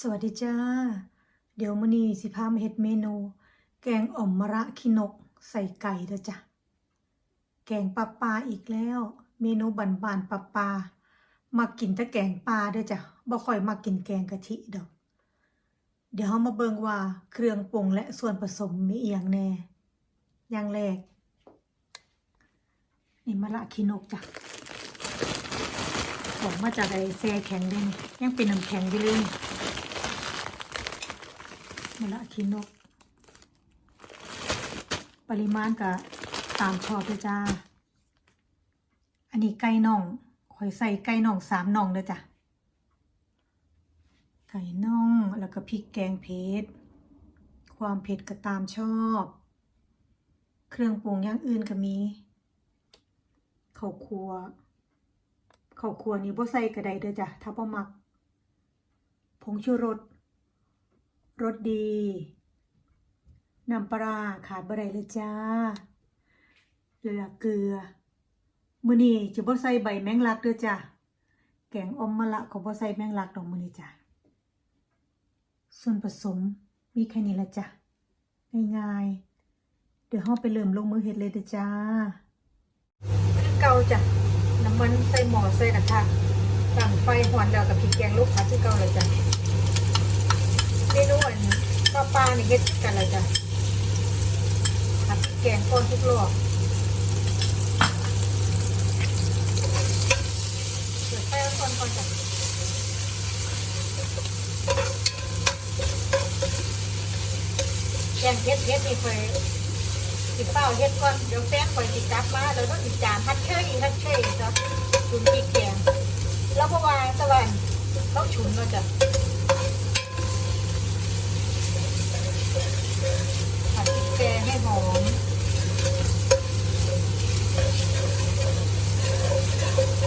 สวัสดีจ้า เดี๋ยวมื้อนี้สิพามาเฮ็ดเมนู แกงอ่อมมะระขี้นก ใส่ไก่เด้อจ้ะ แกงปลาปลาอีกแล้ว เมนูบานๆปลาปลามากินแต่แกงปลาเด้อจ้ะบ่ค่อยมากินแกงกะทิดอก เดี๋ยวเฮามาเบิ่งว่าเครื่องปรุงและส่วนผสมมีอีหยังแน่ อย่างแรก นี่มะระขี้นกจ้ะออกมาจากไอ้แซ่แข็งได้นี่ยังเป็นน้ำแข็งอยู่เลยนี่ มะละขี้นก ปริมาณก็ตามชอบเลยจ้า อันนี้ไก่น่องข่อยใส่ไก่น่องสามน่องเลยจ้ะ ไก่น่องแล้วก็พริกแกงเผ็ด ความเผ็ดก็ตามชอบ เครื่องปรุงอย่างอื่นก็มีข้าวคั่วข้าวคั่วนี่บ่ใส่ก็ได้เด้อจ้ะ ถ้าบ่มัก ผงชูรส รสดีน้ำปลาขาดบ่ได้เลยจ้าแล้วก็เกลือ มือนี้จะบ่ใส่ใบแมงลักเด้อจ้ะแกงอมมะละก็บ่ใส่แมงลักดอกมือนี้จ้ะส่วนผสมมีแค่นี้ละจ้ะง่ายๆเดี๋ยวเฮาไปเริ่มลงมือเฮ็ดเลยเด้อจ้าเกาจ้ะน้ำมันใส่หม้อใส่กระทะตั้งไฟหอนแล้วกับพริกแกงลูกค้าที่เกาเลยจ้ะ ปลาปลานี่เฮ็ดกันเลยจ้ะผัดพริกแกงก่อนทุกรอบเปิดไฟก่อนก่อนจ้ะแกงเฮ็ดเฮ็ดนี่เคยสิเป้าเฮ็ดก่อนเดี๋ยวแฟนคอยสิกลับมาแล้วต้องสิจานฮัดเชยฮัดเชยจ้ะชุนพริกแกงแล้วเพราะว่าตะวันต้องชุนก็จะผัดพริกแกงใหอม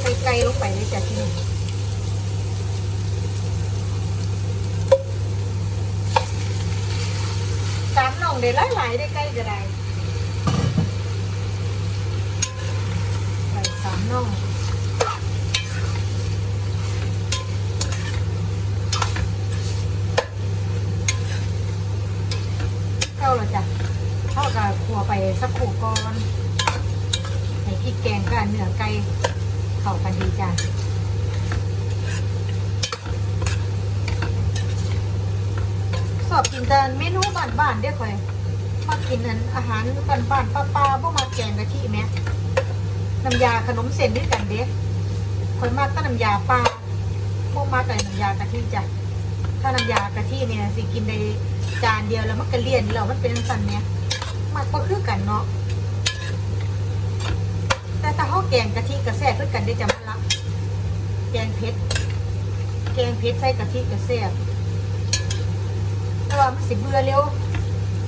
ใส่ไก่ลงไปเลยจ้ะที่นี่สามน่องได้หลายๆได้ใกล้จะได้ใส่สามน่องเข้าแล้วจ้ะเข้ากับขัวไป สักขู่ก่อนให้พริกแกงกับเนื้อไก่เข้ากันดีจ้ะสอบกินแต่เมนูบ้านๆเด้อค่อยมากินอันอาหารบ้านๆป้าๆบ่มาแกงกะทิแหม่น้ำยาขนมเส้นด้วยกันเด็กคนมากก็น้ำยาปลาพวกมากแต่น้ำยากะทิจ้ะถ้าน้ำยากะทิเนี่ยสิกินในจานเดียวแล้วมันก็เลี่ยนแล้วมันเป็นสันเนี่ย มักก็คือกันเนาะแต่ถ้าเขาแกงกะทิกระแซ่บคือกันได้จะมันละแกงเผ็ดแกงเผ็ดใส่กะทิกระแซ่บแต่ว่ามันสิเบื่อเร็ว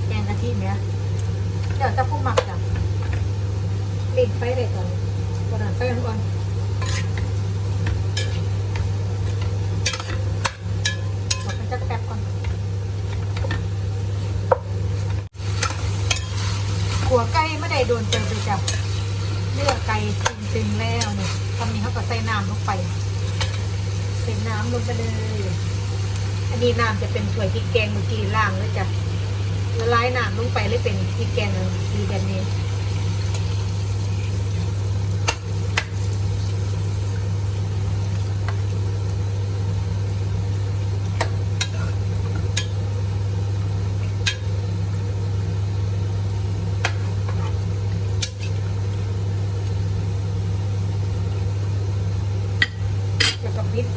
แกงกะทิเนี่ยเดี๋ยวจะพูดมักจ้ะเล่นไฟได้ก่อนก่อนไฟก่อนอไปจักแป๊บก่อนขัวไก่ไม่ได้ โดนเจอไปจับเลือกไก่ตึงๆแล้วเนี่ยทำนี้เขาก็ใส่น้ำลงไปใส่น้ำลงไปเลย อันนี้น้ำจะเป็นถ้วยพริกแกงเมื่อกี้ล่างแล้วจ้ะละลายน้ำลงไปเลยเป็นพริกแกงดีแบบนี้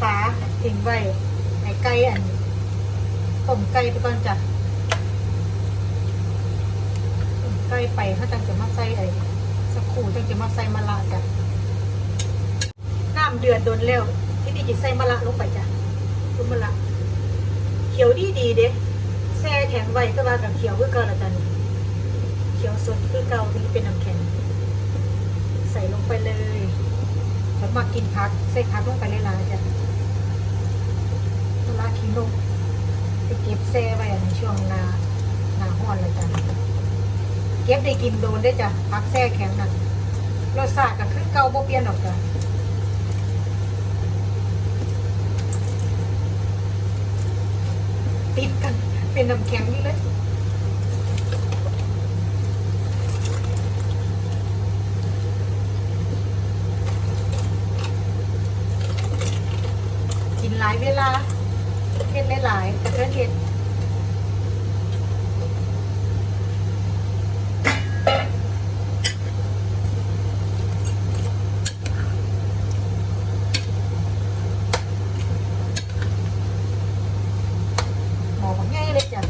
แล้วก็ปิดฟ้าทิ้งไว้ให้ไก่อันต้มไก่ไปก่อนจ้ะต้มไก่ไปเขาจังจะมาใส่ไอ้สักครู่จังจะมาใส่มะระจ้ะน้ำเดือดโดนแล้วที่นี่จะใส่มะระลงไปจ้ะคุณมะระเขียวดีดีเด้แช่แข็งไว้ก็ว่ากับเขียวคือเก่าละจ้ะนี่เขียวสดคือเก่าที่เป็นน้ำแข็งใส่ลงไปเลยแล้วมากินพักใส่พักลงไปเลยล่ะจ้ะากินลงไปเก็บแซ่ไว้ในช่วงนานาห้อนเลยจ้ะเก็บได้กินโดนได้จ้ะพักแซ่แข็งนะรสชาติก็คือเก่าบ่เปลี่ยนหรอกจ้ะติดกันเป็นน้ำแข็งนี่เลยกินหลายเวลา เฮ็ดหลายๆแต่ก็เฮ็ดหมอบอกง่ายเลยจ้ะ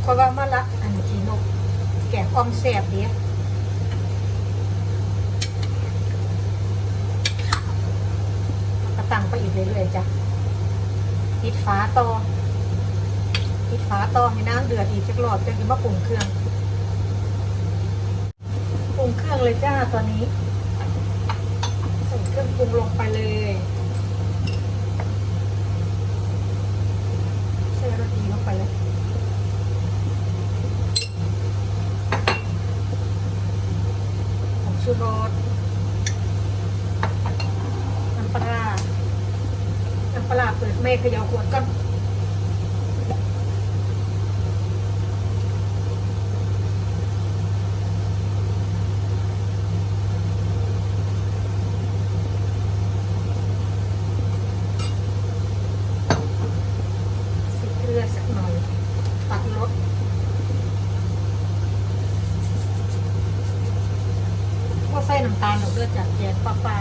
เพราะว่ามาละอันจีนก แกงออมแสบเดีกระตังไปอีก เรื่อยๆจ้ะปิดฝาต่อปิดฝาต่อให้น้ำเดือดอีกจักรอบจะกินมาปรุงเครื่องปรุงเครื่องเลยจ้าตอนนี้ใส่เครื่องปรุงลงไปเลยใส่รสดีลงไปเลยผงชูรสน้ำปลา ปลาร้าเปิดเมฆเขยาขวดก็อนใส่เกลือสักหน่อย ตัดรส ก็ใส่น้ำตาลดอกเลือดจากแกงปลาปลา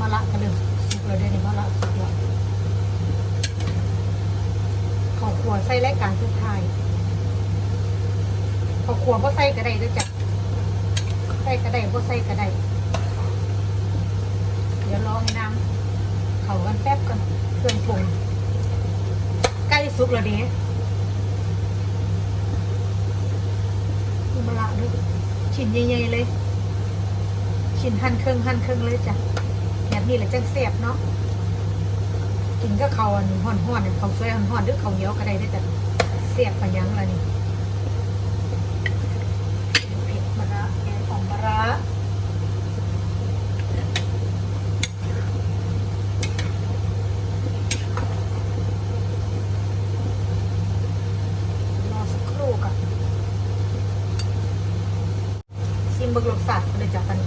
มาละกระเดึงสุกเลยได้ในมาละสุกแล้วข้าวขัวใส่ รายการทุกทายข้าวขัวก็ใส่กระไดด้วยจ้ะใส่กระไดก็ใส่กระไดเดี๋ยวรอให้น้ำเขากันแป๊บกันเครื่องปรุงใกล้สุกแล้วเด้มะละด้วยชิ้นใหญ่ๆเลย ชิ้นหั่นครึ่งหั่นครึ่งเลยจ้ะแบบนี้แหละจังเสียบเนาะ กินก็เขาอันห่อนๆอนเขาสวยห่อนๆหรือเขาเหนียวก็ได้ได้อจ้ะเสียบไปยังละนี่เผ็ดมะระแกงของมะระรอสักครู่ก่อนซิมเบิงรสชาติเลยจากกัน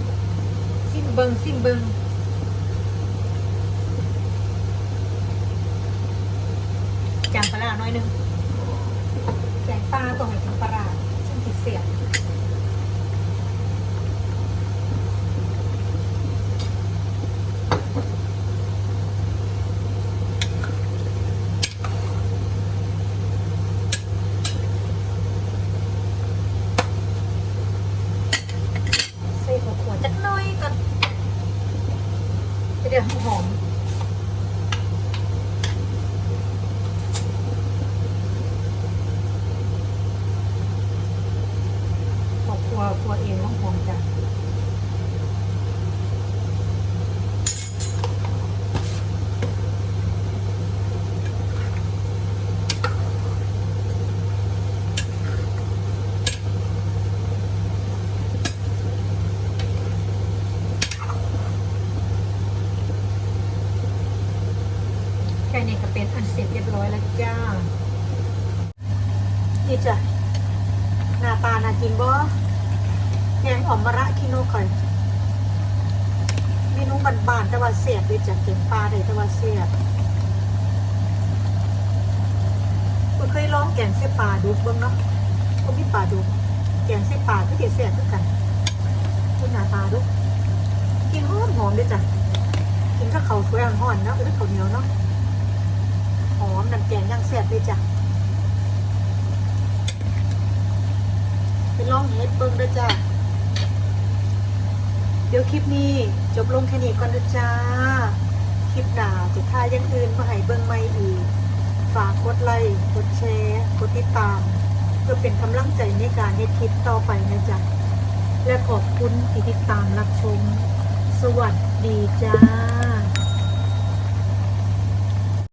ซิมเบิงซิมเบิงจางปลาร้าน้อย หนึงแกงปลาต้องให้ถึงปลาร้าซึ่งติดเสียบใส่หัวขวจักน้อยก่อนเดี๋ยวหอมขอบครัวครัวเองต้องหอมจ้ะแค่นี้ก็เป็นอันเสร็จเรียบร้อยแล้วจ้า นี่จ้ะหน้าตาน่ากินบ่แกงอ่อมมะระคิโนข่อยเมนูบานๆแต่ว่าเสียบเลยจ้ะเก็บปลาได้แต่ว่าเสียบคุณเคยลองแกงเส้ปลาดูบิ่งเนาะก็มีปลาดูแกงเส้ปลาก็เห็ดเสียบคือกัน คุณหน้าตาดูกินหอมหอมๆด้วยจ้ะกินข้าวเขาวสวยอ่อนๆเนาะหรือข้าวเหนียวเนาะหอมน้ำแกงย่างเสียบเลยจ้ะ ไป ลองเฮ็ดเบิ่งด้วยจ้าเดี๋ยวคลิปนี้จบลงแค่นี้ก่อนนะจ้า คลิปหน้าจะท่ายอยังอื่นมาให้เบิ่งใหม่อีก ฝากกดไลค์ กดแชร์ กดติดตาม เพื่อเป็นกำลังใจในการเฮ็ดคลิปต่อไปนะจ๊ะ และขอบคุณที่ติดตามรับชม สวัสดีจ้า